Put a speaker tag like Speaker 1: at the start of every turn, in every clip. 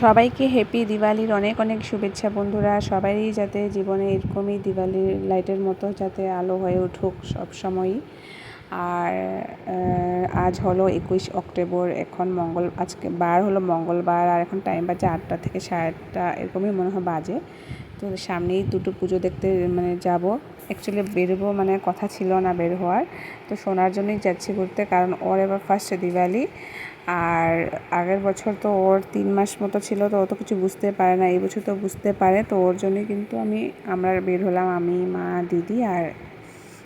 Speaker 1: সবাইকে হ্যাপি দিওয়ালির অনেক অনেক শুভেচ্ছা বন্ধুরা। সবারই যাতে জীবনে এরকমই দিওয়ালির লাইটের মতো যাতে আলো হয়ে উঠুক সব সময়ই। আর আজ হলো একুশ অক্টোবর, এখন মঙ্গল, আজকে বার হলো মঙ্গলবার, আর এখন টাইম বাজে আটটা থেকে সাড়ে আটটা, এরকমই মনে হয় বাজে। তো সামনেই দুটো পুজো দেখতে মানে যাব। অ্যাকচুয়ালি বেরোবো মানে কথা ছিল না বের হওয়ার। তো শোনার জন্যই যাচ্ছি ঘুরতে, কারণ ওর এবার ফার্স্ট দিওয়ালি। আর আগের বছর তো ওর তিন মাস মতো ছিল, তো ও তো কিছু বুঝতে পারে না। এই বছর তো বুঝতে পারে, তো ওর জন্যই কিন্তু আমি, আমরা বের হলাম, আমি, মা, দিদি আর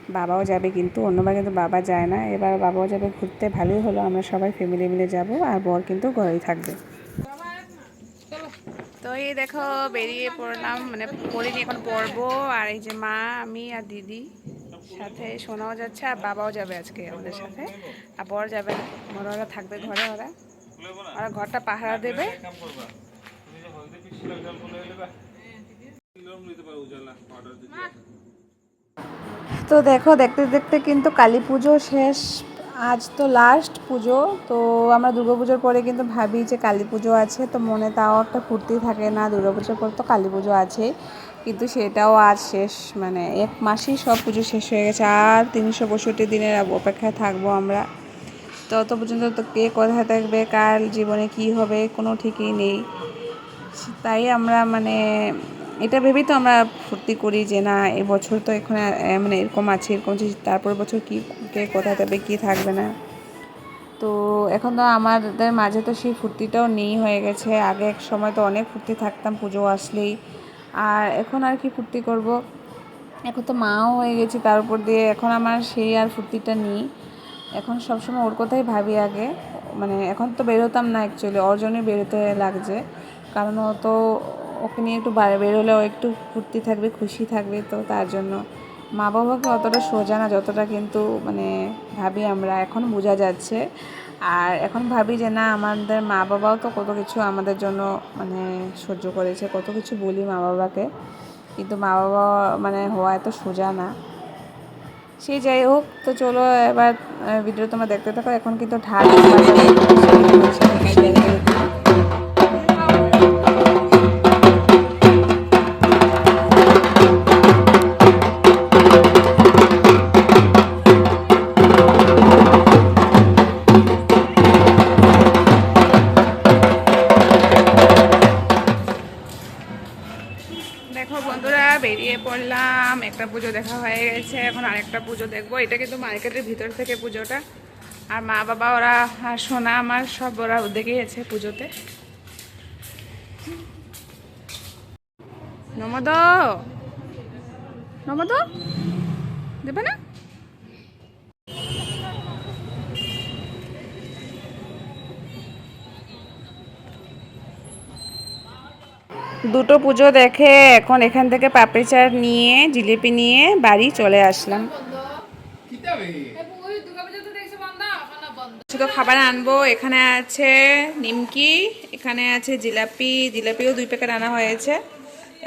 Speaker 1: বাবাও যাবে কিন্তু। অন্যবার কিন্তু বাবা যায় না। এবার বাবাও যাবে ঘুরতে, ভালোই হলো। আমরা সবাই ফ্যামিলি মিলে যাব আর বর কিন্তু ঘরেই থাকবে। তো এই দেখো, বেরিয়ে পড়লাম। মানে পড়িনি, এখন পড়ব। আর এই যে মা, আমি আর দিদি। সাথে শোনাও যাচ্ছে আর বাবাও যাবে আজকে আমাদের সাথে। আর বর যাবে না ওরা থাকবে ঘরে ওরা। ওরা ঘরটা পাহারা দেবে। তো দেখো, দেখতে দেখতে কিন্তু কালী পুজো শেষ, আজ তো লাস্ট পুজো। তো আমরা দুর্গা পুজোর পরে কিন্তু ভাবি যে কালী পুজো আছে, তো মনে তাও একটা ফুর্তি থাকে না দুর্গা পুজোর পর তো কালী পুজো আছে কিন্তু সেটাও আজ শেষ মানে এক মাসেই সব পুজো শেষ হয়ে গেছে। আর তিনশো পঁয়ষট্টি দিনের অপেক্ষায় থাকব আমরা। তত পর্যন্ত তো কে কোথায় থাকবে, কার জীবনে কি হবে, কোনো ঠিকই নেই। তাই আমরা মানে এটা ভেবেই তো আমরা ফুর্তি করি যে না এবছর তো এখানে মানে এরকম আছে এরকম আছে তারপর বছর কি, কে কোথায় থাকবে, কী থাকবে না। তো এখন তো আমাদের মাঝে তো সেই ফুর্তিটাও নেই হয়ে গেছে। আগে এক সময় তো অনেক ফুর্তি থাকতাম পুজো আসলেই। আর এখন আর কি ফুর্তি করব। এখন তো মাও হয়ে গেছি, তার উপর দিয়ে এখন আমার সেই আর ফুর্তিটা নেই। এখন সবসময় ওর কথাই ভাবি আগে। মানে এখন তো বেরোতাম না অ্যাকচুয়ালি ওর জন্যই বেরোতে লাগছে। কারণ ও তো ওকে নিয়ে একটু বেরোলে ও একটু ফুর্তি থাকবে, খুশি থাকবে, তো তার জন্য মা বাবাকে অতটা সোজা না, যতটা কিন্তু মানে ভাবি আমরা। এখন বোঝা যাচ্ছে। আর এখন ভাবি যে না আমাদের মা বাবাও তো কত কিছু আমাদের জন্য মানে সহ্য করেছে কত কিছু বলি মা বাবাকে কিন্তু মা বাবা মানে হওয়া এত সোজা না সে যাই হোক তো চলো এবার ভিডিও তোমরা দেখতে থাকো এখন কিন্তু ঢাক দেখো বন্ধুরা, বেরিয়ে পড়লাম, একটা পুজো দেখা হয়ে গেছে, এখন আরেকটা পুজো দেখব। এটা কিন্তু মার্কেটের ভিতর থেকে পুজোটা। আর মা বাবা, ওরা, আর সোনা, আমার সব ওরা দেখেছে পুজোতে। নমদ! নমদ! দেবে না? দুটো পুজো দেখে এখন এখান থেকে পাপড়ি চাট নিয়ে, জিলিপি নিয়ে বাড়ি চলে আসলাম। শুধু খাবার আনব, এখানে আছে নিমকি, এখানে আছে জিলাপি, জিলাপিও দুই প্যাকেট আনা হয়েছে।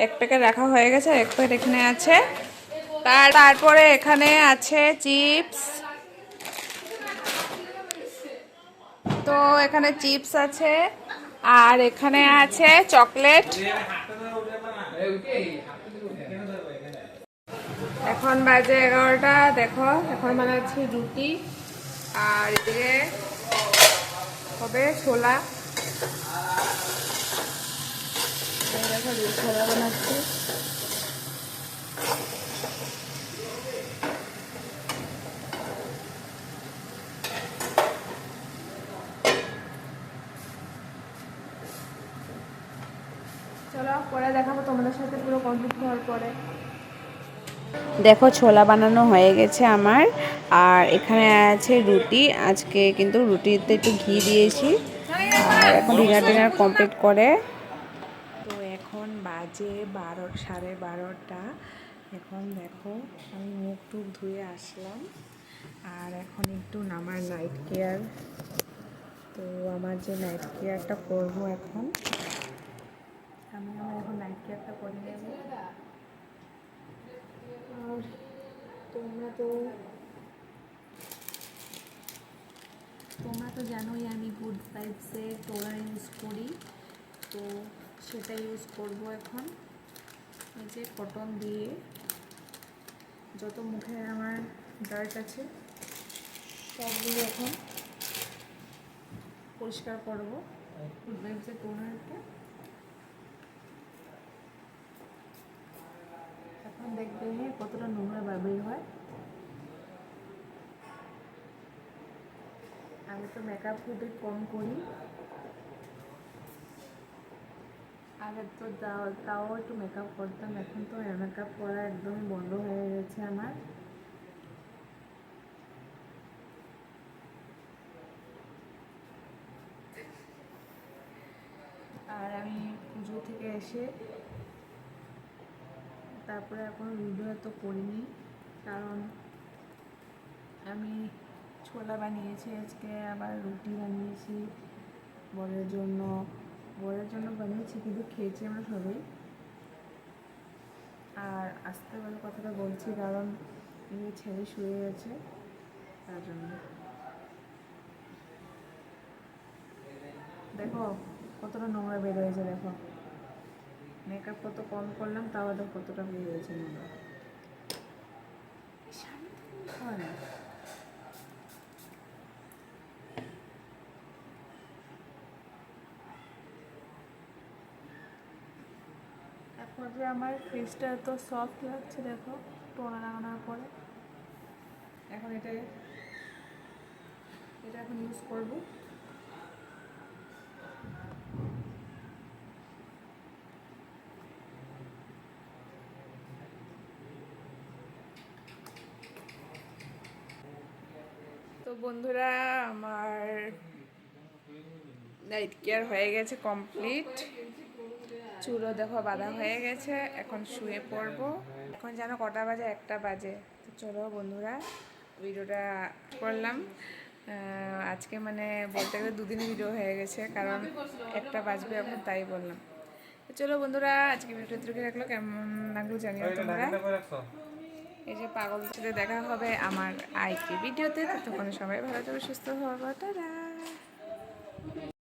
Speaker 1: এক প্যাকেট রাখা হয়ে গেছে এক প্যাকেট এখানে আছে। তার তারপরে এখানে আছে চিপস। তো এখানে চিপস আছে। আর এখানে আছে চকলেট। এখন বাজে এগারোটা, দেখো, এখন বানাচ্ছি রুটি। আর এদিকে হবে ছোলা। দেখো, ছোলা বানাচ্ছি। পরে দেখাবো তোমাদের সাথে পুরো কমপ্লিট হওয়ার পরে। দেখো, ছোলা বানানো হয়ে গেছে আমার। আর এখানে আছে রুটি। আজকে কিন্তু রুটিতে একটু ঘি দিয়েছি। আর এখন ডিনার ডিনার কমপ্লিট করে। তো এখন বাজে বারো, সাড়ে বারোটা। এখন দেখো, আমি মুখ টুক ধুয়ে আসলাম। আর এখন একটু নামার নাইট কেয়ার তো আমার যে নাইট কেয়ারটা করব এখন। আমার এখন নাইট কেয়ারটা করে নেব আর তোমরা তো তোমরা তো জানোই আমি গুড ভাইবসের টোনার ইউজ করি, তো সেটা ইউজ করব এখন। এই যে কটন দিয়ে যত মুখে আমার ডার্ট আছে, সবগুলো এখন পরিষ্কার করব। যে টোনারটা দেখবে কতটা নোংরা বের হয়। আমি তো মেকআপ খুবই কম করি। আগে তো তাও একটু মেকআপ করতাম, এখন তো মেকআপ করা একদমই বন্ধ হয়ে গেছে আমার। আর আমি পুজো থেকে এসে তারপরে এখন ভিডিও তো করিনি, কারণ আমি ছোলা বানিয়েছি, আজকে আবার রুটি বানিয়েছি, বরের জন্য বরের জন্য বানিয়েছি, কিন্তু খেয়েছি আমরা সবাই। আর আস্তে বলে কথাটা বলছি, কারণ ছেলে শুয়ে গেছে তার জন্য। দেখো, কতটা নোংরা বের হয়েছে, দেখো। মেকআপ কত কম করলাম, তাও দেখো কতটা বের হয়েছে নোংরা হয়? না। আমার ফেসটা এত সফট লাগছে, দেখো, টোনা লাগানোর পরে। এখন এটা এটা এখন ইউজ করব। তো বন্ধুরা আমার নাইট কেয়ার হয়ে গেছে কমপ্লিট চুলও দেখো বাঁধা হয়ে গেছে এখন শুয়ে পড়ব। এখন যেন কটা বাজে একটা বাজে। তো চলো বন্ধুরা ভিডিওটা করলাম। আজকে মানে বলতে গেলে দুদিন ভিডিও হয়ে গেছে কারণ একটা বাজবে এখন তাই বললাম। তো চলো বন্ধুরা আজকে ভিডিওটা তুলে রাখল। কেমন লাগল জানিও তোমরা। এই যে পাগল দেখা হবে আমার আইটি ভিডিওতে। ততক্ষণ সবাই ভালো থাকবে সুস্থ হবে টাটা।